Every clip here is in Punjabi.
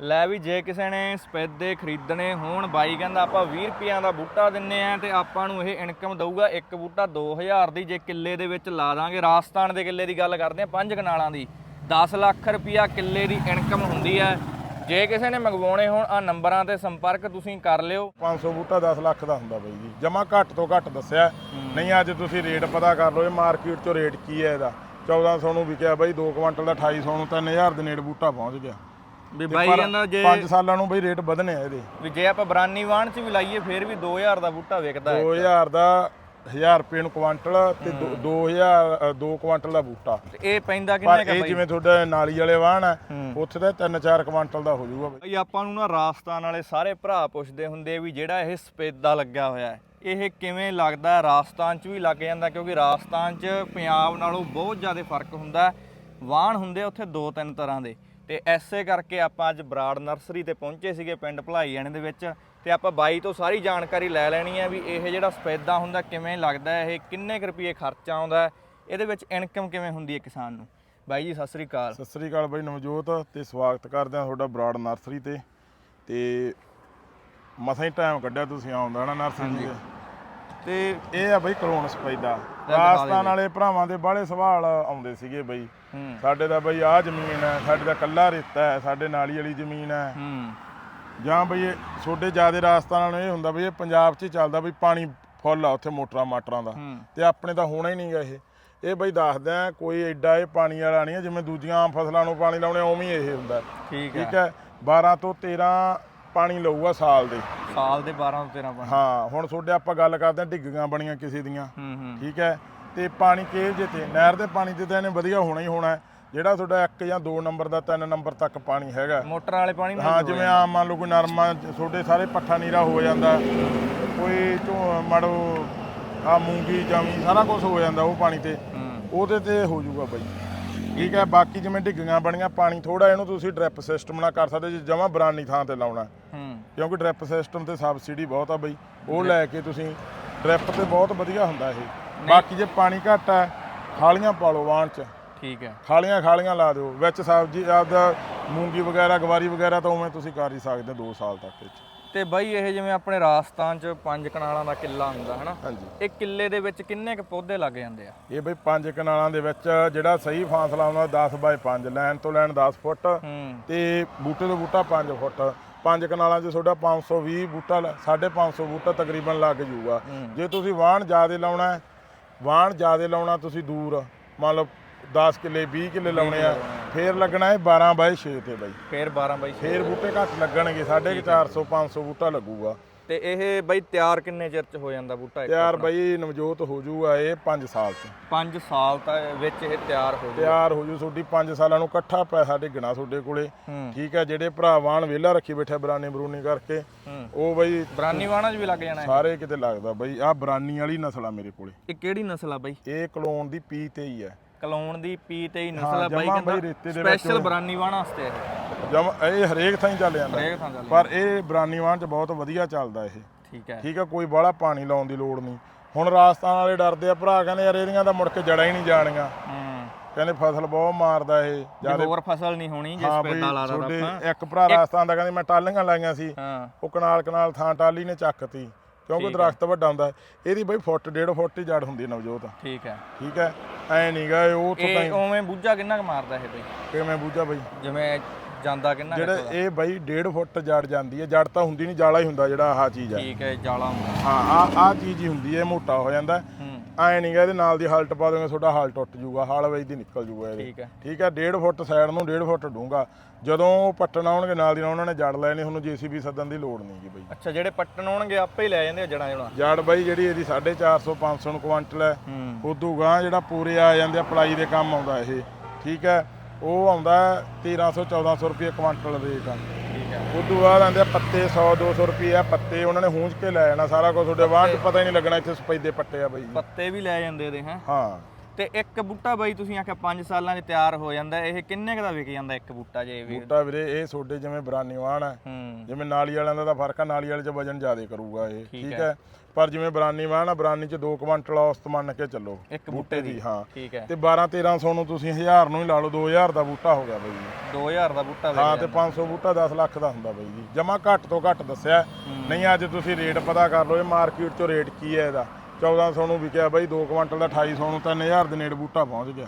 ਲੈ ਵੀ ਜੇ ਕਿਸੇ ਨੇ ਸਪੈਦੇ ਖਰੀਦਣੇ ਹੋਣ ਬਾਈ ਕਹਿੰਦਾ ਆਪਾਂ 20 ਰੁਪਈਆਂ ਦਾ ਬੂਟਾ ਦਿੰਨੇ ਆ ਤੇ ਆਪਾਂ ਨੂੰ ਇਹ ਇਨਕਮ ਦਊਗਾ ਇੱਕ ਬੂਟਾ 2000 ਦੀ ਜੇ ਕਿੱਲੇ ਦੇ ਵਿੱਚ ਲਾ ਦਾਂਗੇ। ਰਾਜਸਥਾਨ ਦੇ ਕਿੱਲੇ ਦੀ ਗੱਲ ਕਰਦੇ ਆ ਪੰਜ ਕਨਾਲਾਂ ਦੀ। 10 ਲੱਖ ਰੁਪਈਆ ਕਿੱਲੇ ਦੀ ਇਨਕਮ ਹੁੰਦੀ ਹੈ। ਜੇ ਕਿਸੇ ਨੇ ਮੰਗਵਾਉਣੇ ਹੋਣ ਆ ਨੰਬਰਾਂ ਤੇ ਸੰਪਰਕ ਤੁਸੀਂ ਕਰ ਲਿਓ। 500 ਬੂਟਾ 10 ਲੱਖ ਦਾ ਹੁੰਦਾ ਬਾਈ ਜੀ। ਜਮਾ ਘੱਟ ਤੋਂ ਘੱਟ ਦੱਸਿਆ। ਨਹੀਂ ਅੱਜ ਤੁਸੀਂ ਰੇਟ ਪਤਾ ਕਰ ਲਓ ਇਹ ਮਾਰਕੀਟ 'ਚੋਂ ਰੇਟ ਕੀ ਹੈ ਇਹਦਾ। 1400 ਨੂੰ ਵਿਕਿਆ ਬਾਈ 2 ਕੁਇੰਟਲ ਦਾ 2800 ਨੂੰ 3000 ਦੇ ਨੇੜੇ ਬੂਟਾ ਪਹੁੰਚ ਗਿਆ। ਵੀ ਬਾਈ ਕਹਿੰਦਾ ਜੇ 5 ਸਾਲਾਂ ਨੂੰ ਬਈ ਰੇਟ ਵਧਣੇ ਆ ਇਹਦੇ। ਵੀ ਜੇ ਆਪਾਂ ਬਰਾਨੀ ਵਾਹਣ ਚ ਵੀ ਲਾਈਏ ਫੇਰ ਵੀ 2000 ਦਾ ਬੂਟਾ ਵਿਕਦਾ ਹੈ। 2000 ਦਾ 1000 ਰੁਪਏ ਨੂੰ ਕੁਇੰਟਲ ਤੇ 2000 2 ਕੁਇੰਟਲ ਦਾ ਬੂਟਾ। ਤੇ ਇਹ ਪੈਂਦਾ ਕਿੰਨੇ ਕਾ ਇਹ ਬਾਈ? ਜਿਵੇਂ ਤੁਹਾਡਾ ਨਾਲੀ ਵਾਲੇ ਵਾਹਣ ਆ ਹੂੰ। ਉੱਥੇ ਤਾਂ 3-4 ਕੁਇੰਟਲ ਦਾ ਹੋ ਜਾਊਗਾ ਬਾਈ। ਆਪਾਂ ਨੂੰ ਨਾ ਰਾਜਸਥਾਨ ਵਾਲੇ ਸਾਰੇ ਭਰਾ ਪੁੱਛਦੇ ਹੁੰਦੇ ਵੀ ਜਿਹੜਾ ਇਹ ਸਪੇਦਾ ਲੱਗਿਆ ਹੋਇਆ ਹੈ ਇਹ ਕਿਵੇਂ ਲੱਗਦਾ ਰਾਜਸਥਾਨ 'ਚ ਵੀ ਲੱਗ ਜਾਂਦਾ ਕਿਉਂਕਿ ਰਾਜਸਥਾਨ 'ਚ ਪੰਜਾਬ ਨਾਲੋਂ ਬਹੁਤ ਜ਼ਿਆਦਾ ਫ਼ਰਕ ਹੁੰਦਾ। ਵਾਹਣ ਹੁੰਦੇ ਉੱਥੇ ਦੋ ਤਿੰਨ ਤਰ੍ਹਾਂ ਦੇ। ਤੇ ਐਸੇ ਕਰਕੇ ਆਪਾਂ ਅੱਜ ਬਰਾੜ ਨਰਸਰੀ ਤੇ ਪਹੁੰਚੇ ਸੀਗੇ ਪਿੰਡ ਭਲਾਈਆਣੇ ਦੇ ਵਿੱਚ ਤੇ ਆਪਾਂ ਬਾਈ ਤੋਂ ਸਾਰੀ ਜਾਣਕਾਰੀ ਲੈ ਲੈਣੀ ਹੈ ਵੀ ਇਹ ਜਿਹੜਾ ਸਪੇਦਾ ਹੁੰਦਾ ਕਿਵੇਂ ਲੱਗਦਾ ਇਹ ਕਿੰਨੇ ਕੁ ਰੁਪਏ ਖਰਚਾ ਆਉਂਦਾ ਇਹਦੇ ਵਿੱਚ ਇਨਕਮ ਕਿਵੇਂ ਹੁੰਦੀ ਹੈ ਕਿਸਾਨ ਨੂੰ? ਬਾਈ ਜੀ ਸਤਿ ਸ੍ਰੀ ਅਕਾਲ। ਸਤਿ ਸ੍ਰੀ ਅਕਾਲ ਬਾਈ ਨਵਜੋਤ ਤੇ ਸਵਾਗਤ ਕਰਦੇ ਹਾਂ ਤੁਹਾਡਾ ਬਰਾੜ ਨਰਸਰੀ ਤੇ। ਤੇ ਮਸਾਂ ਹੀ ਟਾਈਮ ਕੱਢਿਆ ਤੁਸੀਂ ਆਉਂਦਾ ਨਾ ਨਰਸਰੀ ਤੇ। ਤੇ ਇਹ ਆ ਬਈ ਕਲੋਨ ਦਿਖਾ ਰਾਜਸਥਾਨ ਵਾਲੇ ਭਰਾਵਾਂ ਦੇ ਬਾਹਲੇ ਸਵਾਲ ਆਉਂਦੇ ਸੀਗੇ ਬਈ। ਸਾਡੇ ਦਾ ਬਈ ਆਹ ਜ਼ਮੀਨ ਹੈ ਸਾਡੇ ਦਾ ਕੱਲਾ ਰੇਤਾ ਹੈ ਸਾਡੇ ਨਾਲੀ ਵਾਲੀ ਜ਼ਮੀਨ ਹੈ। ਜਾਂ ਬਈ ਛੋਡੇ ਜਿਆਦੇ ਰਾਜਸਥਾਨ ਨਾਲ ਇਹ ਹੁੰਦਾ ਬਈ ਇਹ ਪੰਜਾਬ 'ਚ ਚੱਲਦਾ ਬਈ ਪਾਣੀ ਫੁੱਲ ਆ ਉੱਥੇ ਮੋਟਰਾਂ ਮਾਟਰਾਂ ਦਾ। ਤੇ ਆਪਣੇ ਤਾਂ ਹੋਣਾ ਹੀ ਨਹੀਂਗਾ ਇਹ। ਇਹ ਬਈ ਦੱਸਦੇ ਆ ਕੋਈ ਐਡਾ ਇਹ ਪਾਣੀ ਵਾਲਾ ਨਹੀਂ ਜਿਵੇਂ ਦੂਜੀਆਂ ਆਮ ਫਸਲਾਂ ਨੂੰ ਪਾਣੀ ਲਾਉਣੇ ਉਵੇਂ ਹੀ ਇਹ ਹੁੰਦਾ। ਠੀਕ ਹੈ ਠੀਕ ਹੈ। 12 ਤੋਂ 13 ਪਾਣੀ ਲਊਗਾ ਸਾਲ ਦੇ। ਸਾਲ ਦੇ 12 ਤੋਂ 13 ਬਣ ਹਾਂ ਹੁਣ ਤੁਹਾਡੇ ਆਪਾਂ ਗੱਲ ਕਰਦੇ ਹਾਂ ਢਿੱਗੀਆਂ ਬਣੀਆਂ ਕਿਸੇ ਦੀਆਂ। ਠੀਕ ਹੈ? ਤੇ ਪਾਣੀ ਕੇਵ ਜੇ ਤੇ? ਨਹਿਰ ਦੇ ਪਾਣੀ ਤੇ ਤਾਂ ਇਹਨੇ ਵਧੀਆ ਹੋਣਾ ਹੀ ਹੋਣਾ। ਜਿਹੜਾ ਤੁਹਾਡਾ 1 ਜਾਂ 2 ਨੰਬਰ ਦਾ 3 ਨੰਬਰ ਤੱਕ ਪਾਣੀ ਹੈਗਾ। ਮੋਟਰਾਂ ਵਾਲੇ ਪਾਣੀ ਨਾਲ ਹਾਂ ਜਿਵੇਂ ਆਮ ਮੰਨ ਲਓ ਕੋਈ ਨਰਮਾ ਤੁਹਾਡੇ ਸਾਰੇ ਪੱਠਾ ਨੀਰਾ ਹੋ ਜਾਂਦਾ। ਕੋਈ ਝੋ ਮੜੋ ਆ ਮੂੰਗੀ ਜਾਮੀ ਸਾਰਾ ਕੁਝ ਹੋ ਜਾਂਦਾ ਉਹ ਪਾਣੀ ਤੇ। ਉਹਦੇ ਤੇ ਹੋ ਜਾਊਗਾ ਬਾਈ। ਠੀਕ ਹੈ ਬਾਕੀ ਜਿਵੇਂ ਢਿੱਗੀਆਂ ਬਣੀਆਂ ਪਾਣੀ ਥੋੜਾ ਇਹਨੂੰ ਤੁਸੀਂ ਡ੍ਰਿਪ ਸਿਸਟਮ ਨਾਲ ਕਰ ਸਕਦੇ ਜੇ ਜਮਾ ਬਰਾਨੀ ਥਾਂ ਤੇ ਲਾਉਣਾ ਹੂੰ। ਕਿਉਂਕਿ ਡ੍ਰਿਪ ਸਿਸਟਮ ਤੇ ਸਬਸਿਡੀ ਬਹੁਤ ਆ ਬਈ ਉਹ ਲੈ ਕੇ ਤੁਸੀਂ ਡ੍ਰਿਪ ਤੇ ਬਹੁਤ ਵਧੀਆ ਹੁੰਦਾ ਇਹ। ਬਾਕੀ ਜੇ ਪਾਣੀ ਘੱਟ ਹੈ ਖਾਲੀਆਂ ਪਾ ਲਓ ਵਾਹਣ ਚ। ਠੀਕ ਹੈ। ਖਾਲੀਆਂ ਖਾਲੀਆਂ ਲਾ ਦਿਓ ਵਿੱਚ ਸਬਜ਼ੀ ਆਪਦਾ ਮੂੰਗੀ ਵਗੈਰਾ ਗਵਾਰੀ ਵਗੈਰਾ ਤਾਂ ਉਵੇਂ ਤੁਸੀਂ ਕਰ ਹੀ ਸਕਦੇ 2 ਸਾਲ ਤੱਕ ਇਹ 'ਚ ਤੇ ਬਾਈ ਇਹ ਜਿਵੇਂ ਆਪਣੇ ਰਾਜਸਥਾਨ ਚ ਪੰਜ ਕਨਾਲਾਂ ਦਾ ਕਿੱਲਾ ਹੁੰਦਾ ਹਨਾ? ਹਾਂਜੀ। ਇਹ ਕਿੱਲੇ ਦੇ ਵਿੱਚ ਕਿੰਨੇ ਕ ਪੌਦੇ ਲੱਗ ਜਾਂਦੇ ਆ? ਇਹ ਬਈ ਪੰਜ ਕਨਾਲਾਂ ਦੇ ਵਿੱਚ ਜਿਹੜਾ ਸਹੀ ਫਾਸਲਾ ਆਉਂਦਾ 10 ਬਾਏ 5 ਲਾਈਨ ਤੋਂ ਲਾਈਨ 10 ਫੁੱਟ ਤੇ ਬੂਟੇ ਤੋਂ ਬੂਟਾ 5 ਫੁੱਟ। ਪੰਜ ਕਨਾਲਾਂ 'ਚ ਤੁਹਾਡਾ 520 ਬੂਟਾ ਲ- 550 ਬੂਟਾ ਤਕਰੀਬਨ ਲੱਗ ਜਾਊਗਾ। ਜੇ ਤੁਸੀਂ ਵਾਹਣ ਜ਼ਿਆਦੇ ਲਾਉਣਾ ਵਾਹਣ ਜ਼ਿਆਦੇ ਲਾਉਣਾ ਤੁਸੀਂ ਦੂਰ। ਮੰਨ ਲਓ 10 ਕਿੱਲੇ 20 ਕਿੱਲੇ ਲਾਉਣੇ ਆ। ਫੇਰ ਲੱਗਣਾ ਹੈ 12 ਬਾਏ 6 ਤੇ ਬਾਈ। ਫੇਰ 12 ਬਾਈ। ਫੇਰ ਬੂਟੇ ਘੱਟ ਲੱਗਣਗੇ 450 500 ਬੂਟਾ ਲੱਗੂਗਾ। ਤੇ ਇਹ ਬਾਈ ਤਿਆਰ ਕਿੰਨੇ ਚਿਰ ਚ ਹੋ ਜਾਂਦਾ ਬੂਟਾ ਇੱਕ ਤਿਆਰ ਬਈ ਨਵਜੋਤ ਹੋ ਜਾਊਗਾ ਇਹ 5 ਸਾਲ 'ਚ। 5 ਸਾਲ ਤਾਂ ਵਿੱਚ ਇਹ ਤਿਆਰ ਹੋ ਜਾਊ ਤਿਆਰ ਹੋ ਜੂ ਤੁਹਾਡੀ 5 ਸਾਲਾਂ ਨੂੰ ਇਕੱਠਾ ਪੈਸਾ ਡਿੱਗਣਾ ਤੁਹਾਡੇ ਕੋਲੇ। ਹੂੰ। ਠੀਕ ਹੈ ਜਿਹੜੇ ਭਰਾ ਵਾਹਣ ਵਿਹਲਾ ਰੱਖੀ ਬੈਠੇ ਬਰਾਨੀ ਬਰੂਨੀ ਕਰਕੇ ਹੂੰ। ਉਹ ਬਈ ਬਰਾਨੀ ਵਾਣਾ ਚ ਵੀ ਲੱਗ ਜਾਣਾ ਇਹ। ਸਾਰੇ ਕਿਤੇ ਲੱਗਦਾ ਬਈ। ਆਹ ਬਰਾਨੀ ਵਾਲੀ ਨਸਲ ਆ ਮੇਰੇ ਕੋਲੇ। ਇਹ ਕਿਹੜੀ ਨਸਲ ਆ ਬਾਈ? ਇਹ ਕਲੋਨ ਦੀ ਪੀ ਤੇ ਹੀ ਹੈ। ਕਲੋਨ ਦੀ ਪੀ ਤੇ ਹੀ ਹਾਂ, ਨਸਲ ਆ ਬਾਈ ਜਮਾਂ ਬਾਈ ਕਹਿੰਦਾ ਰੇਤੇ ਦੇ ਵਿੱਚ ਸਪੈਸ਼ਲ ਬਰਾਨੀ ਵਾਣਾ ਵਾਸਤੇ ਇਹ। ਜਮ ਇਹ ਹਰੇਕ ਥਾਂ ਹੀ ਚੱਲ ਜਾਂਦਾ। ਹਰੇਕ ਥਾਂ ਚੱਲ ਪਰ ਇਹ ਬਰਾਨੀ ਵਾਹਣ ਚ ਬਹੁਤ ਵਧੀਆ ਚੱਲਦਾ ਇਹ। ਠੀਕ ਹੈ। ਠੀਕ ਹੈ ਕੋਈ ਬਾਹਲਾ ਪਾਣੀ ਲਾਉਣ ਦੀ ਲੋੜ ਨਹੀਂ। ਹੁਣ ਰਾਜਸਥਾਨ ਵਾਲੇ ਡਰਦੇ ਆ ਭਰਾ ਕਹਿੰਦੇ ਯਾਰ ਇਹਦੀਆਂ ਤਾਂ ਮੁੜ ਕੇ ਜੜਾਂ ਹੀ ਨਹੀਂ ਜਾਣੀਆਂ। ਹੂੰ। ਕਹਿੰਦੇ ਫਸਲ ਬਹੁਤ ਮਾਰਦਾ ਇਹ ਜੇ ਹੋਰ ਫਸਲ ਨਹੀਂ ਹੋਣੀ ਜੇ ਹਾਂ ਬਈ ਲਾ ਤੁਹਾਡੇ ਆਪਾਂ। ਇੱਕ ਭਰਾ ਰਾਜਸਥਾਨ ਦਾ ਕਹਿੰਦੇ ਮੈਂ ਟਾਲੀਆਂ ਲਾਈਆਂ ਸੀ। ਹਾਂ। ਉਹ ਕਨਾਲ ਕਨਾਲ ਥਾਂ ਟਾਲੀ ਨੇ ਚੱਕਤੀ ਕਿਉਂਕਿ ਦਰਖਤ ਵੱਡਾ ਹੁੰਦਾ ਇਹਦੀ ਬਈ ਫੁੱਟ ਡੇਢ ਫੁੱਟ ਹੀ ਜੜ ਹੁੰਦੀ ਹੈ ਨਵਜੋਤ। ਠੀਕ ਹੈ। ਠੀਕ ਹੈ। ਐ ਨਹੀਂਗਾ ਉਹ ਤੋਂ ਤਾਂ ਇਹ ਉਵੇਂ ਬੂਝਾ ਕਿੰਨਾ ਕੁ ਮਾਰਦਾ ਇਹ ਬਈ? ਕਿਵੇਂ ਬੂਝਾ ਬਈ। ਜਿਵੇਂ ਜਾਂਦਾ ਕਿੰਨਾ ਕੁ ਜਿਹੜੇ? ਇਹ ਬਈ ਡੇਢ ਫੁੱਟ ਜੜ ਜਾਂਦੀ ਹੈ। ਜੜ ਤਾਂ ਹੁੰਦੀ ਨਹੀਂ ਜਾਲਾ ਹੀ ਹੁੰਦਾ ਜਿਹੜਾ ਆਹ ਚੀਜ਼ ਹੈ। ਠੀਕ ਹੈ ਜਾਲਾ ਹੁੰਦਾ। ਹਾਂ ਆ ਆ ਚੀਜ਼ ਹੀ ਹੁੰਦੀ ਹੈ ਇਹ ਮੋਟਾ ਹੋ ਜਾਂਦਾ। ਹੂੰ। ਐ ਨਹੀਂਗਾ ਇਹਦੇ ਨਾਲ ਦੀ ਹਲਟ ਪਾ ਦੋਗੇ ਤੁਹਾਡਾ ਹਲ ਟੁੱਟ ਜਾਊਗਾ ਹਲ ਦੀ ਨਿਕਲ ਜਾਊਗਾ ਇਹਦੇ। ਠੀਕ ਹੈ। ਠੀਕ ਹੈ ਡੇਢ ਫੁੱਟ ਸਾਈਡ ਨੂੰ ਡੇਢ ਫੁੱਟ ਡੂੰਗਾ ਜਦੋਂ ਪੱਟਣ ਆਉਣਗੇ ਨਾਲ ਦੀ ਨਾਲ ਉਹਨਾਂ ਨੇ ਜੜ ਲੈਣੀ ਤੁਹਾਨੂੰ ਜੀਸੀਬੀ ਸੱਦਣ ਦੀ ਲੋੜ ਨਹੀਂਗੀ ਬਈ। ਅੱਛਾ ਜਿਹੜੇ ਪੱਟਣ ਆਉਣਗੇ ਆਪੇ ਹੀ ਲੈ ਜਾਂਦੇ ਆ ਜੜਾਂ ਜੜਾਂ। ਜੜ ਬਾਈ ਜਿਹੜੀ ਇਹਦੀ 450 500 ਨੂੰ ਕੁਆਂਟਲ ਹੈ। ਉਦੋਂ ਗਾਂ ਜਿਹੜਾ ਪੂਰੇ ਆ ਜਾਂਦੇ ਆ ਪਲਾਈ ਦੇ ਕੰਮ ਆਉਂਦਾ ਇਹ। ਠੀਕ ਹੈ ਉਹ ਆਉਂਦਾ 1300 1400 ਰੁਪਏ ਕੁਆਂਟਲ ਠੀਕ ਹੈ ਉਦੋਂ ਬਾਅਦ ਆਂਦੇ ਆ ਪੱਤੇ 100 200 ਰੁਪਏ ਆ ਪੱਤੇ ਉਹਨਾਂ ਨੇ ਹੂੰਝ ਕੇ ਲੈ ਜਾਣਾ ਸਾਰਾ ਕੁਝ ਤੁਹਾਡੇ ਵਾਹਨ 'ਚ ਪਤਾ। ਹੀ ਨਹੀਂ ਲੱਗਣਾ ਇੱਥੇ ਸਪੈਦੇ ਪੱਟੇ ਆ ਬਾਈ। ਜੀ। ਪੱਤੇ ਵੀ ਲੈ ਜਾਂਦੇ ਦੇ ਹੈ? ਹਾਂ। ਤੇ ਇੱਕ ਬੂਟਾ ਬਾਈ ਤੁਸੀਂ ਆਖਿਆ 5 ਸਾਲਾਂ 'ਚ ਤਿਆਰ ਹੋ ਜਾਂਦਾ ਇਹ ਕਿੰਨੇ ਕੁ ਦਾ ਵਿਕ ਜਾਂਦਾ ਇੱਕ ਬੂਟਾ ਜੇ ਵੀ? ਬੂਟਾ ਵੀਰੇ ਇਹ ਤੁਹਾਡੇ ਜਿਵੇਂ ਬਰਾਨੀ ਵਾਹਣ ਹੈ ਹੂੰ। ਜਿਵੇਂ ਨਾਲੀ ਵਾਲਿਆਂ ਦਾ ਤਾਂ ਫ਼ਰਕ ਆ ਨਾਲੀ ਵਾਲੇ 'ਚ ਵਜਨ ਜ਼ਿਆਦਾ ਕਰੂਗਾ ਇਹ ਠੀਕ ਹੈ। ਪਰ ਜਿਵੇਂ ਬਰਾਨੀ ਵਾਹਣ ਆ ਬਰਾਨੀ 'ਚ 2 ਕੁਇੰਟਲ ਔਸਤ ਮੰਨ ਕੇ ਚੱਲੋ ਇੱਕ ਬੂਟੇ ਦੀ ਹਾਂ। ਠੀਕ ਹੈ। ਤੇ 12 1300 ਨੂੰ ਤੁਸੀਂ 1000 ਨੂੰ ਹੀ ਲਾ ਲਓ 2000 ਦਾ ਬੂਟਾ ਹੋ ਗਿਆ ਬਾਈ। ਜੀ 2000 ਦਾ ਬੂਟਾ ਵਿਕ ਹਾਂ ਤੇ ਜਾਂਦਾ। 500 ਬੂਟਾ 10 ਲੱਖ ਦਾ ਹੁੰਦਾ ਬਾਈ ਜੀ। ਜਮਾ ਘੱਟ ਤੋਂ ਘੱਟ ਦੱਸਿਆ। ਨਹੀਂ ਅੱਜ ਤੁਸੀਂ ਰੇਟ ਪਤਾ ਕਰ ਲਓ ਇਹ ਮਾਰਕੀਟ 'ਚੋਂ ਰੇਟ ਕੀ ਹੈ ਇਹਦਾ? 1400 ਨੂੰ ਵਿਕਿਆ ਬਾਈ 2 ਕੁਇੰਟਲ ਦਾ 2800 ਨੂੰ 3000 ਦੇ ਨੇੜੇ ਬੂਟਾ ਪਹੁੰਚ ਗਿਆ।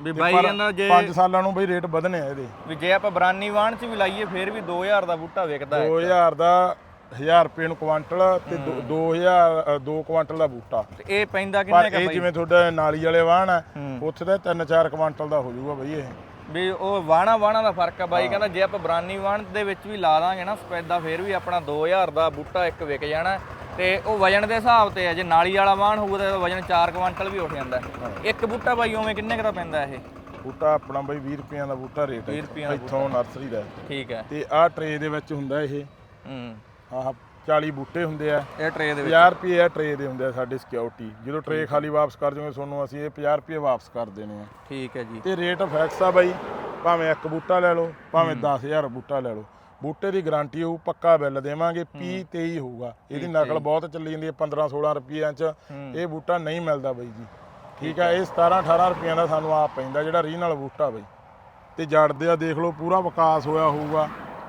ਵੀ ਬਾਈ ਕਹਿੰਦਾ ਜੇ 5 ਸਾਲਾਂ ਨੂੰ ਬਈ ਰੇਟ ਵਧਣੇ ਆ ਇਹਦੇ। ਵੀ ਜੇ ਆਪਾਂ ਬਰਾਨੀ ਵਾਣ 'ਚ ਵੀ ਲਾਈਏ ਫਿਰ ਵੀ 2000 ਦਾ ਬੂਟਾ ਵਿਕਦਾ ਹੈ। 2000 ਦਾ 1000 ਰੁਪਏ ਨੂੰ ਕੁਆਂਟਲ ਤੇ 2000 2 ਕੁਆਂਟਲ ਦਾ ਬੂਟਾ। ਤੇ ਇਹ ਪੈਂਦਾ ਕਿੰਨੇ ਕਾ ਬਾਈ? ਜਿਵੇਂ ਤੁਹਾਡਾ ਨਾਲੀ ਵਾਲੇ ਵਾਹਣ ਆ। ਉੱਥੇ ਤਾਂ 3-4 ਕੁਆਂਟਲ ਦਾ ਹੋ ਜਾਊਗਾ ਬਈ ਇਹ। ਵੀ ਉਹ ਵਾਣਾ ਵਾਣਾ ਦਾ ਫ਼ਰਕ ਆ ਬਾਈ ਕਹਿੰਦਾ ਜੇ ਆਪਾਂ ਬਰਾਨੀ ਵਾਣ ਦੇ ਵਿੱਚ ਵੀ ਲਾ ਦਾਂਗੇ ਨਾ ਸਪੈਦਾ ਫਿਰ ਵੀ ਆਪਣਾ 2000 ਦਾ ਬੂਟਾ ਇੱਕ ਵਿਕ ਜਾਣਾ। ਤੇ ਉਹ ਵਜਨ ਦੇ ਹਿਸਾਬ ਤੇ ਆ ਜੇ ਨਾਲੀ ਵਾਲਾ ਵਾਣ ਹੋਊਗਾ ਤਾਂ ਵਜਨ 4 ਕੁਇੰਟਲ ਵੀ ਉੱਠ ਜਾਂਦਾ। ਇੱਕ ਬੂਟਾ ਬਾਈ ਉਵੇਂ ਕਿੰਨੇ ਕੁ ਦਾ ਪੈਂਦਾ ਇਹ? ਬੂਟਾ ਆਪਣਾ ਬਈ 20 ਰੁਪਈਆਂ ਦਾ ਬੂਟਾ ਰੇਟ 20 ਹੈ ਇੱਥੋਂ ਨਰਸਰੀ ਦਾ। ਠੀਕ ਹੈ। ਤੇ ਆਹ ਟਰੇ ਦੇ ਵਿੱਚ ਹੁੰਦਾ ਇਹ। ਹੂੰ। ਆਹ 40 ਬੂਟੇ ਹੁੰਦੇ ਆ। ਇਹ ਟਰੇ ਦੇ ਵਿੱਚ। 50 ਰੁਪਏ ਆ ਟਰੇ ਦੇ ਹੁੰਦੇ ਆ ਸਾਡੀ ਸਿਕਿਉਰਿਟੀ ਜਦੋਂ ਟਰੇ ਖਾਲੀ ਵਾਪਸ ਕਰ ਜਾਓਗੇ ਤੁਹਾਨੂੰ ਅਸੀਂ ਇਹ 50 ਰੁਪਏ ਵਾਪਸ ਕਰ ਦੇਣੇ ਆ। ਠੀਕ ਹੈ ਜੀ। ਤੇ ਰੇਟ ਫਿਕਸ ਆ ਬਾਈ ਭਾਵੇਂ ਇੱਕ ਬੂਟਾ ਲੈ ਲਓ ਭਾਵੇਂ 10000 ਬੂਟਾ ਲੈ ਲਓ। ਬੂਟੇ ਦੀ ਗਾਰੰਟੀ ਹੋਊ ਪੱਕਾ ਬਿੱਲ ਦੇਵਾਂਗੇ ਪੀ 23 ਹੋਊਗਾ। ਇਹਦੀ ਨਕਲ ਬਹੁਤ ਚੱਲੀ ਜਾਂਦੀ ਹੈ 15 16 ਰੁਪਈਆਂ ਚ। ਇਹ ਬੂਟਾ ਨਹੀਂ ਮਿਲਦਾ ਬਾਈ ਜੀ। ਠੀਕ ਆ ਇਹ 17 18 ਰੁਪਈਆਂ ਦਾ ਸਾਨੂੰ ਆਪ ਪੈਂਦਾ ਜਿਹੜਾ ਰੀਜਨਲ ਬੂਟਾ ਬਾਈ। ਤੇ ਜੜਦੇ ਆ ਦੇਖ ਲਓ ਪੂਰਾ ਵਿਕਾਸ ਹੋਇਆ ਹੋਊਗਾ।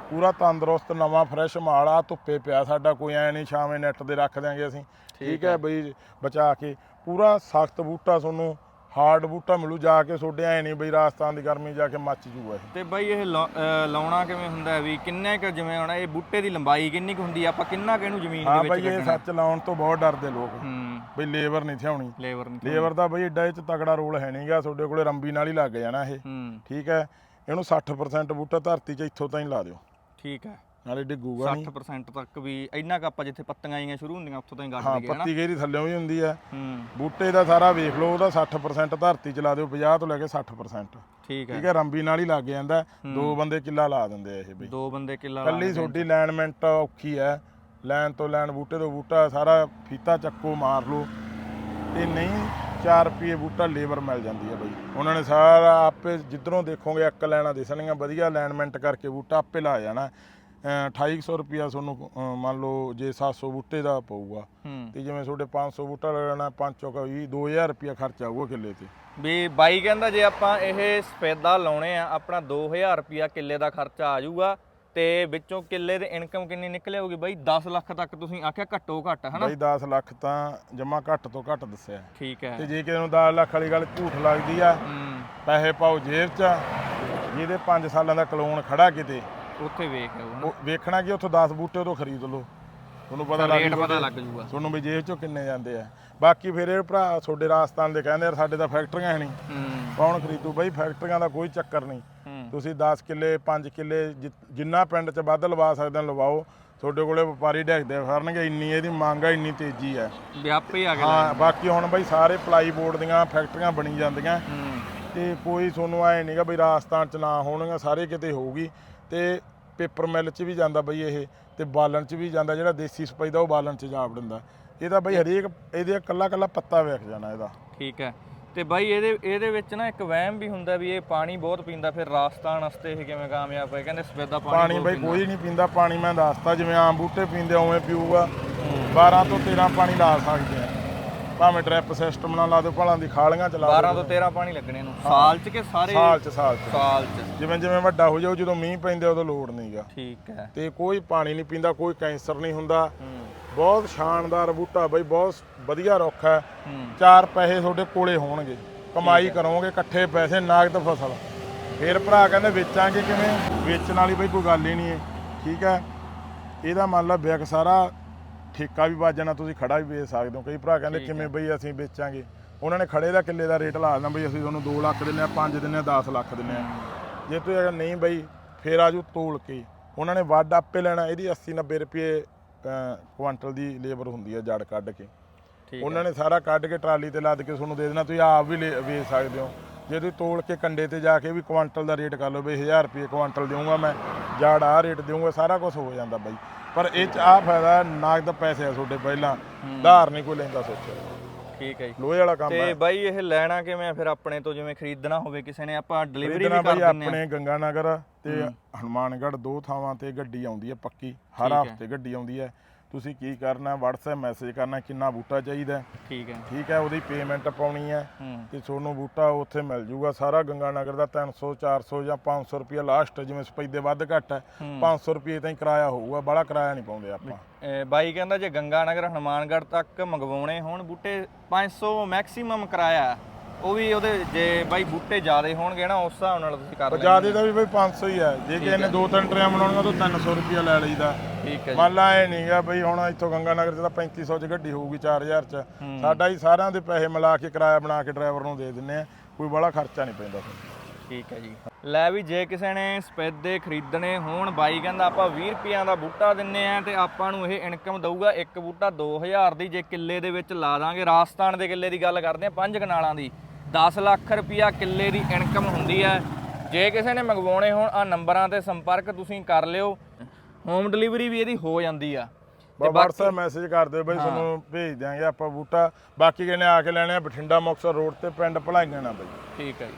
ਪੂਰਾ ਤੰਦਰੁਸਤ ਨਵਾਂ ਫਰੈਸ਼ ਮਾਲ ਆ ਧੁੱਪੇ ਪਿਆ ਸਾਡਾ ਕੋਈ ਐ ਨਹੀਂ ਛਾਵੇਂ ਨੈਟ ਦੇ ਰੱਖ ਦਿਆਂਗੇ ਅਸੀਂ। ਠੀਕ ਹੈ ਬਈ ਬਚਾ ਕੇ। ਪੂਰਾ ਸਖਤ ਬੂਟਾ ਤੁਹਾਨੂੰ ਹਾਰਡ ਬੂਟਾ ਮਿਲੂ ਜਾ ਕੇ ਤੁਹਾਡੇ ਐ ਨਹੀਂ ਬਈ ਰਾਜਸਥਾਨ ਦੀ ਗਰਮੀ ਜਾ ਕੇ ਮੱਚ ਜੂਗਾ ਇਹ। ਤੇ ਬਾਈ ਇਹ ਲਾ- ਅਹ ਲਾਉਣਾ ਕਿਵੇਂ ਹੁੰਦਾ ਹੈ ਵੀ ਕਿੰਨੇ ਕ ਜਿਵੇਂ ਹੁਣ ਇਹ ਬੂਟੇ ਦੀ ਲੰਬਾਈ ਕਿੰਨੀ ਕੁ ਹੁੰਦੀ ਆ? ਆਪਾਂ ਕਿੰਨਾ ਕੁ ਇਹਨੂੰ ਜ਼ਮੀਨ ਹਾਂ ਦੇ ਬਈ ਵਿੱਚ ਇਹ ਸੱਚ ਲਾਉਣ ਤੋਂ ਬਹੁਤ ਡਰਦੇ ਲੋਕ। ਹੂੰ। ਬਈ ਲੇਬਰ ਨਹੀਂ ਥਿਆਉਣੀ। ਲੇਬਰ ਨੂੰ ਲੇਬਰ ਦਾ ਬਈ ਏਡਾ ਇਹ ਚ ਤਗੜਾ ਰੋਲ ਹੈ ਨਹੀਂਗਾ ਤੁਹਾਡੇ ਕੋਲੇ ਰੰਬੀ ਨਾਲ ਹੀ ਲੱਗ ਜਾਣਾ ਇਹ। ਹੂੰ। ਠੀਕ ਹੈ ਇਹਨੂੰ 60% ਬੂਟਾ ਧਰਤੀ 'ਚ ਇੱਥੋਂ ਤਾਂ ਹੀ ਲਾ ਦਿਓ। ਠੀਕ ਹੈ। ਨਾਲੇ ਡਿੱਗੂਗਾ ਨਹੀਂ। 60% ਤੱਕ ਵੀ ਇੰਨਾ ਕੁ ਆਪਾਂ ਜਿੱਥੇ ਪੱਤੀਆਂ ਆਈਆਂ ਸ਼ੁਰੂ ਹੁੰਦੀਆਂ ਉੱਥੋਂ ਤਾਂ ਹੀ ਹਾਂ ਗੱਡ ਗਏ ਹਨਾ ਪੱਤੀ ਗੇਰੀ ਥੱਲੇੋਂ ਵੀ ਹੁੰਦੀ ਹੈ ਹੂੰ। ਬੂਟੇ ਦਾ ਸਾਰਾ ਵੇਖ ਲਓ ਉਹਦਾ 60% ਧਰਤੀ 'ਚ ਲਾ ਦਿਓ 50 ਤੋਂ ਲੈ ਕੇ 60% ਠੀਕ ਹੈ। ਠੀਕ ਹੈ ਰੰਬੀ ਨਾਲ ਹੀ ਲੱਗ ਜਾਂਦਾ। ਦੋ ਬੰਦੇ ਕਿੱਲਾ ਲਾ ਦਿੰਦੇ ਆ ਇਹ ਬਈ ਦੋ ਬੰਦੇ ਕਿੱਲਾ ਲਾ ਕੱਲੀ ਤੁਹਾਡੀ ਲਾਈਨਮੈਂਟ ਔਖੀ ਹੈ। ਲਾਈਨ ਤੋਂ ਲਾਈਨ ਬੂਟੇ ਤੋਂ ਬੂਟਾ ਸਾਰਾ ਫੀਤਾ ਚੱਕੋ ਮਾਰ ਲਓ। ਤੇ ਨਹੀਂ 4 ਰੁਪਏ ਬੂਟਾ ਲੇਬਰ ਮਿਲ ਜਾਂਦੀ ਹੈ ਬਈ। ਉਹਨਾਂ ਨੇ ਸਾਰਾ ਆਪੇ ਜਿੱਧਰੋਂ ਦੇਖੋਗੇ ਇੱਕ ਲੈਣਾ ਦਿਸਣਗੀਆਂ ਵਧੀਆ ਅਲਾਈਨਮੈਂਟ ਕਰਕੇ ਬੂਟਾ ਆਪੇ ਲਾ ਜਾਣਾ। 2800 ਰੁਪਿਆ ਤੁਹਾਨੂੰ ਮੰਨ ਲਓ ਜੇ 700 ਬੂਟੇ ਦਾ ਪਊਗਾ ਹੂੰ। ਤੇ ਜਿਵੇਂ ਤੁਹਾਡੇ 500 ਬੂਟਾ ਲੈਣਾ 5 ਚੌਕਾ 20 2000 ਰੁਪਿਆ ਖਰਚਾ ਆਊਗਾ ਕਿੱਲੇ ਤੇ। ਵੀ ਬਾਈ ਕਹਿੰਦਾ ਜੇ ਆਪਾਂ ਇਹ ਸਫੇਦਾ ਲਾਉਣੇ ਆ ਆਪਣਾ 2000 ਰੁਪਿਆ ਕਿੱਲੇ ਦਾ ਖਰਚਾ ਆ ਜਾਊਗਾ ਤੇ ਵਿੱਚੋਂ ਕਿੱਲੇ ਦੀ ਇਨਕਮ ਕਿੰਨੀ ਨਿਕਲੇ ਹੋਊਗੀ ਬਾਈ? 10 ਲੱਖ ਤੱਕ ਤੁਸੀਂ ਆਖਿਆ ਘੱਟੋ ਘੱਟ ਹਨਾ? ਬਈ 10 ਲੱਖ ਤਾਂ ਜਮਾ ਘੱਟ ਤੋਂ ਘੱਟ ਦੱਸਿਆ। ਠੀਕ ਹੈ। ਤੇ ਜੇ ਕਿਸੇ ਨੂੰ 10 ਲੱਖ ਵਾਲੀ ਗੱਲ ਝੂਠ ਲੱਗਦੀ ਆ ਹੂੰ। ਪੈਸੇ ਪਾਓ ਜੇਬ 'ਚ ਜਿਹਦੇ 5 ਸਾਲਾਂ ਦਾ ਕਲੋਨ ਖੜਾ ਕਿਤੇ ਉੱਥੇ ਵੇਖ ਲਓ ਹਨਾ। ਉਹ ਵੇਖਣਾ ਕਿ ਉੱਥੋਂ 10 ਬੂਟੇ ਤੋਂ ਖਰੀਦ ਲਓ। ਤੁਹਾਨੂੰ ਪਤਾ ਲੱਗ ਰੇਟ ਜੂਗਾ ਪਤਾ ਲੱਗ ਜੂਗਾ। ਤੁਹਾਨੂੰ ਵੀ ਜੇਬ 'ਚੋਂ ਕਿੰਨੇ ਜਾਂਦੇ ਆ। ਬਾਕੀ ਫਿਰ ਇਹ ਭਰਾ ਤੁਹਾਡੇ ਰਾਜਸਥਾਨ ਦੇ ਕਹਿੰਦੇ ਸਾਡੇ ਤਾਂ ਫੈਕਟਰੀਆਂ ਹੈ ਨਹੀਂ। ਹੂੰ। ਕੌਣ ਖਰੀਦੂ? ਬਈ ਫੈਕਟਰੀਆਂ ਦਾ ਕੋਈ ਚੱਕਰ ਨਹੀਂ। ਹੂੰ। ਤੁਸੀਂ 10 ਕਿੱਲੇ 5 ਕਿੱਲੇ ਜਿ- ਜਿੰਨਾ ਪਿੰਡ 'ਚ ਵੱਧ ਲਵਾ ਸਕਦੇ ਹੋ ਲਵਾਓ। ਤੁਹਾਡੇ ਕੋਲੇ ਵਪਾਰੀ ਢੱਕਦੇ ਫਿਰਨਗੇ ਇੰਨੀ ਇਹਦੀ ਮੰਗ ਆ ਇੰਨੀ ਤੇਜ਼ੀ ਆ। ਵੀ ਆਪੇ ਹੀ ਆ ਗਏ ਹਾਂ ਬਾਕੀ ਹੁਣ ਬਈ ਸਾਰੇ ਪਲਾਈ ਬੋਰਡ ਦੀਆਂ ਫੈਕਟਰੀਆਂ ਬਣੀ ਜਾਂਦੀਆਂ। ਹੂੰ। ਤੇ ਕੋਈ ਤੁਹਾਨੂੰ ਐ ਨਹੀਂਗਾ ਬਈ ਰਾਜਸਥਾਨ ਚ ਨਾ ਹੋਣਗੀਆਂ ਸਾਰੇ ਕਿਤੇ ਹੋਊਗੀ। ਤੇ ਪੇਪਰ ਮਿਲ ਚ ਵੀ ਜਾਂਦਾ ਬਈ ਇਹ ਤੇ ਬਾਲਣ ਚ ਵੀ ਜਾਂਦਾ ਜਿਹੜਾ ਦੇਸੀ ਸਪਾਈ ਦਾ ਉਹ ਬਾਲਣ ਚ ਜਾ ਵੜਦਾ ਇਹਦਾ ਬਈ ਹਰੇਕ ਇਹਦੇ ਕੱਲਾ ਕੱਲਾ ਪੱਤਾ ਵੇਖ ਜਾਣਾ ਇਹਦਾ। ਠੀਕ ਹੈ। ਤੇ ਬਾਈ ਇਹਦੇ ਇਹਦੇ ਵਿੱਚ ਨਾ ਇੱਕ ਵਹਿਮ ਵੀ ਹੁੰਦਾ ਵੀ ਇਹ ਪਾਣੀ ਬਹੁਤ ਪੀਂਦਾ ਫਿਰ ਰਾਜਸਥਾਨ ਵਾਸਤੇ ਇਹ ਕਿਵੇਂ ਕਾਮਯਾਬ ਹੋਏ? ਕਹਿੰਦੇ ਸਫੇਦਾ ਪਾਣੀ ਪਾਣੀ ਬਈ। ਕੋਈ ਨਹੀਂ ਪੀਂਦਾ ਪਾਣੀ ਮੈਂ ਦੱਸਤਾ ਜਿਵੇਂ ਆਮ ਬੂਟੇ ਪੀਂਦੇ ਉਵੇਂ ਪੀਊਗਾ। 12 ਤੋਂ 13 ਪਾਣੀ ਲਾ ਸਕਦੇ ਆ। ਭਾਵੇਂ ਡ੍ਰਿਪ ਸਿਸਟਮ ਨਾਲ ਲਾ ਦਿਓ ਭਲਾਂ ਦੀ ਖਾਲੀਆਂ ਚ ਲਾ 12 ਤੋਂ 13 ਪਾਣੀ ਲੱਗਣੇ ਨੂੰ। ਸਾਲ ਚ ਕਿ ਸਾਰੇ? ਸਾਲ ਚ ਸਾਲ ਚ। ਸਾਲ ਚ। ਜਿਵੇਂ ਜਿਵੇਂ ਵੱਡਾ ਹੋ ਜਾਊ ਜਦੋਂ ਮੀਂਹ ਪੈਂਦੇ ਉਦੋਂ ਲੋੜ ਨਹੀਂਗਾ ਠੀਕ ਹੈ। ਤੇ ਕੋਈ ਪਾਣੀ ਨਹੀਂ ਪੀਂਦਾ ਕੋਈ ਕੈਂਸਰ ਨਹੀਂ ਹੁੰਦਾ। ਬਹੁਤ ਸ਼ਾਨਦਾਰ ਬੂਟਾ ਬਈ ਬਹੁਤ ਵਧੀਆ ਰੁੱਖ ਹੈ। ਹੂੰ। ਚਾਰ ਪੈਸੇ ਤੁਹਾਡੇ ਕੋਲੇ ਹੋਣਗੇ। ਕਮਾਈ ਕਰੋਗੇ ਇਕੱਠੇ ਪੈਸੇ ਨਾਗਦ ਫਸਲ। ਫਿਰ ਭਰਾ ਕਹਿੰਦੇ ਵੇਚਾਂਗੇ ਕਿਵੇਂ? ਵੇਚਣ ਵਾਲੀ ਬਈ ਕੋਈ ਗੱਲ ਹੀ ਨਹੀਂ ਹੈ ਠੀਕ ਹੈ। ਇਹਦਾ ਮੰਨ ਲਾ ਵਿਕ ਸਾਰਾ ਠੇਕਾ ਵੀ ਵੱਜ ਜਾਣਾ ਤੁਸੀਂ ਖੜਾ ਵੀ ਵੇਚ ਸਕਦੇ ਹੋ। ਕਈ ਭਰਾ ਕਹਿੰਦੇ ਕਿਵੇਂ ਬਈ ਅਸੀਂ ਵੇਚਾਂਗੇ? ਉਹਨਾਂ ਨੇ ਖੜੇ ਦਾ ਕਿੱਲੇ ਦਾ ਰੇਟ ਲਾ ਦੇਣਾ ਬਈ ਅਸੀਂ ਤੁਹਾਨੂੰ 2 ਲੱਖ ਦਿੰਨੇ ਆ 5 ਦਿੰਨੇ ਆ 10 ਲੱਖ ਦਿੰਨੇ ਆ ਜੇ ਤੁਸੀਂ ਅਗਰ ਨਹੀਂ ਬਈ ਫੇਰ ਆਜੂ ਤੋਲ ਕੇ। ਉਹਨਾਂ ਨੇ ਵੱਡ ਆਪੇ ਲੈਣਾ ਇਹਦੀ 80 90 ਰੁਪਏ ਕੁਆਂਟਲ ਦੀ ਲੇਬਰ ਹੁੰਦੀ ਹੈ ਜੜ ਕੱਢ ਕੇ। ਉਹਨਾਂ ਨੇ ਸਾਰਾ ਕੱਢ ਕੇ ਟਰਾਲੀ ਤੇ ਲੱਦ ਕੇ ਤੁਹਾਨੂੰ ਦੇ ਦੇਣਾ ਤੁਸੀਂ ਆਪ ਵੀ ਵੇਚ ਸਕਦੇ ਹੋ। ਜੇ ਤੁਸੀਂ ਤੋਲ ਕੇ ਕੰਡੇ ਤੇ ਜਾ ਕੇ ਵੀ ਕੁਆਂਟਲ ਦਾ ਰੇਟ ਕਰ ਲਓ ਵੀ 1000 ਰੁਪਏ ਕੁਆਂਟਲ ਦੇਵਾਂਗਾ ਮੈਂ ਜੜ ਆ ਰੇਟ ਦੇਵਾਂਗਾ ਸਾਰਾ ਕੁਝ ਹੋ ਜਾਂਦਾ ਬਾਈ। ਪਰ ਇਹ ਚ ਆ ਫਾਇਦਾ ਨਗਦ ਪੈਸੇ ਆ ਤੁਹਾਡੇ ਪਹਿਲਾਂ। ਧਾਰ ਨਹੀਂ ਕੋਈ ਲੈਂਦਾ ਸੋਚੋ ਠੀਕ ਹੈ ਜੀ। ਲੋਹੇ ਵਾਲਾ ਕੰਮ ਤੇ ਹੈ। ਬਾਈ ਇਹ ਲੈਣਾ ਕਿਵੇਂ ਆ? ਫਿਰ ਆਪਣੇ ਤੋਂ ਜਿਵੇਂ ਖਰੀਦਣਾ ਹੋਵੇ ਕਿਸੇ ਨੇ ਆਪਾਂ ਡਿਲੀਵਰੀ ਖਰੀਦਣਾ ਵੀ ਕਰ ਬਈ ਦਿੰਨੇ ਆ ਆਪਣੇ ਗੰਗਾਨਗਰ ਤੇ ਹਨੂਮਾਨਗੜ੍ਹ ਦੋ ਥਾਵਾਂ ਤੇ ਗੱਡੀ ਆਉਂਦੀ ਹੈ ਪੱਕੀ। ਹਰ ਹਫ਼ਤੇ ਗੱਡੀ ਆਉਂਦੀ ਹੈ। ਤੁਸੀਂ ਕੀ ਕਰਨਾ WhatsApp ਮੈਸੇਜ ਕਰਨਾ ਕਿੰਨਾ ਬੂਟਾ ਚਾਹੀਦਾ ਹੈ, ਠੀਕ ਹੈ। ਠੀਕ ਹੈ ਉਹਦੀ ਪੇਮੈਂਟ ਪਾਉਣੀ ਹੈ ਹੂੰ। ਤੇ ਤੁਹਾਨੂੰ ਬੂਟਾ ਉੱਥੇ ਮਿਲ ਜੂਗਾ ਸਾਰਾ ਗੰਗਾਨਗਰ ਦਾ 300 400 ਜਾਂ 500 ਰੁਪਏ ਲਾਸਟ ਜਿਵੇਂ ਸਪੈਦੇ ਵੱਧ ਘੱਟ ਹੈ 500 ਰੁਪਏ ਤਾਂ ਹੀ ਕਿਰਾਇਆ ਹੋਊਗਾ ਬੜਾ ਕਿਰਾਇਆ ਨਹੀਂ ਪਾਉਂਦੇ ਆਪਾਂ। ਬਾਈ ਕਹਿੰਦਾ ਜੇ ਗੰਗਾ ਨਗਰ ਹਨੂਮਾਨਗੜ੍ਹ ਤੱਕ ਮੰਗਵਾਉਣੇ ਹੋਣ ਬੂਟੇ 500 ਮੈਕਸਿਮਮ ਕਿਰਾਇਆ ਹੈ। ਉਹ ਵੀ ਉਹਦੇ ਜੇ ਬਾਈ ਬੂਟੇ ਜ਼ਿਆਦੇ ਹੋਣਗੇ ਨਾ ਉਸ ਹਿਸਾਬ ਨਾਲ ਤੁਸੀਂ ਕਰ ਲੈਂਦੇ ਬਜਾਦੇ ਦਾ ਵੀ ਬਈ 500 ਹੀ ਹੈ। ਜੇ ਕਿਸੇ ਨੇ ਦੋ ਤਿੰਨ ਟਰੇਆਂ ਬਣਾਉਣੀਆਂ ਤਾਂ 300 ਰੁਪਏ ਲੈ ਲਈਦਾ। ਠੀਕ ਹੈ ਜੀ। ਮੰਨ ਲਾ ਇਹ ਨਹੀਂਗਾ ਬਈ ਹੁਣ ਇੱਥੋਂ ਗੰਗਾਨਗਰ ਚ ਤਾਂ 3500 ਚ ਗੱਡੀ ਹੋਊਗੀ 4000 ਚ। ਸਾਡਾ ਹੀ ਸਾਰਿਆਂ ਦੇ ਪੈਸੇ ਮਿਲਾ ਕੇ ਕਿਰਾਇਆ ਬਣਾ ਕੇ ਡਰਾਈਵਰ ਨੂੰ ਦੇ ਦਿੰਨੇ ਆ। ਕੋਈ ਬੜਾ ਖਰਚਾ ਨਹੀਂ ਪੈਂਦਾ। ਠੀਕ ਹੈ ਜੀ। ਲੈ ਵੀ ਜੇ ਕਿਸੇ ਨੇ ਸਪੈਦੇ ਖਰੀਦਣੇ ਹੋਣ ਬਾਈ ਕਹਿੰਦਾ ਆਪਾਂ 20 ਰੁਪਈਆਂ ਦਾ ਬੂਟਾ ਦਿੰਨੇ ਆ ਤੇ ਆਪਾਂ ਨੂੰ ਇਹ ਇਨਕਮ ਦਊਗਾ ਇੱਕ ਬੂਟਾ 2000 ਦੀ। ਜੇ ਕਿੱਲੇ ਦੇ ਵਿੱਚ ਲਾ ਦਾਂਗੇ ਰਾਜਸਥਾਨ ਦੇ ਕਿੱਲੇ ਦੀ ਗੱਲ ਕਰਦੇ ਆ ਪੰਜ ਕਨਾਲਾਂ ਦੀ। 10 ਲੱਖ ਰੁਪਈਆ ਕਿੱਲੇ ਦੀ ਇਨਕਮ ਹੁੰਦੀ ਹੈ। ਜੇ ਕਿਸੇ ਨੇ ਮੰਗਵਾਉਣੇ ਹੋਣ ਆ ਨੰਬਰਾਂ ਤੇ ਸੰਪਰਕ ਤੁਸੀਂ ਕਰ ਲਿਓ। ਹੋਮ ਡਿਲੀਵਰੀ ਵੀ ਇਹਦੀ ਹੋ ਜਾਂਦੀ ਆ। ਬਾ WhatsApp ਮੈਸੇਜ ਕਰ ਦਿਓ ਬਈ ਤੁਹਾਨੂੰ ਭੇਜ ਦਿਆਂਗੇ ਆਪਾਂ ਬੂਟਾ। ਬਾਕੀ ਕਹਿੰਦੇ ਆ ਕੇ ਲੈਣੇ ਆ ਬਠਿੰਡਾ ਮੁਕਤਸਰ ਰੋਡ ਤੇ ਪਿੰਡ ਭਲਾਈਆਂ ਨਾ ਬਈ। ਠੀਕ ਹੈ ਜੀ।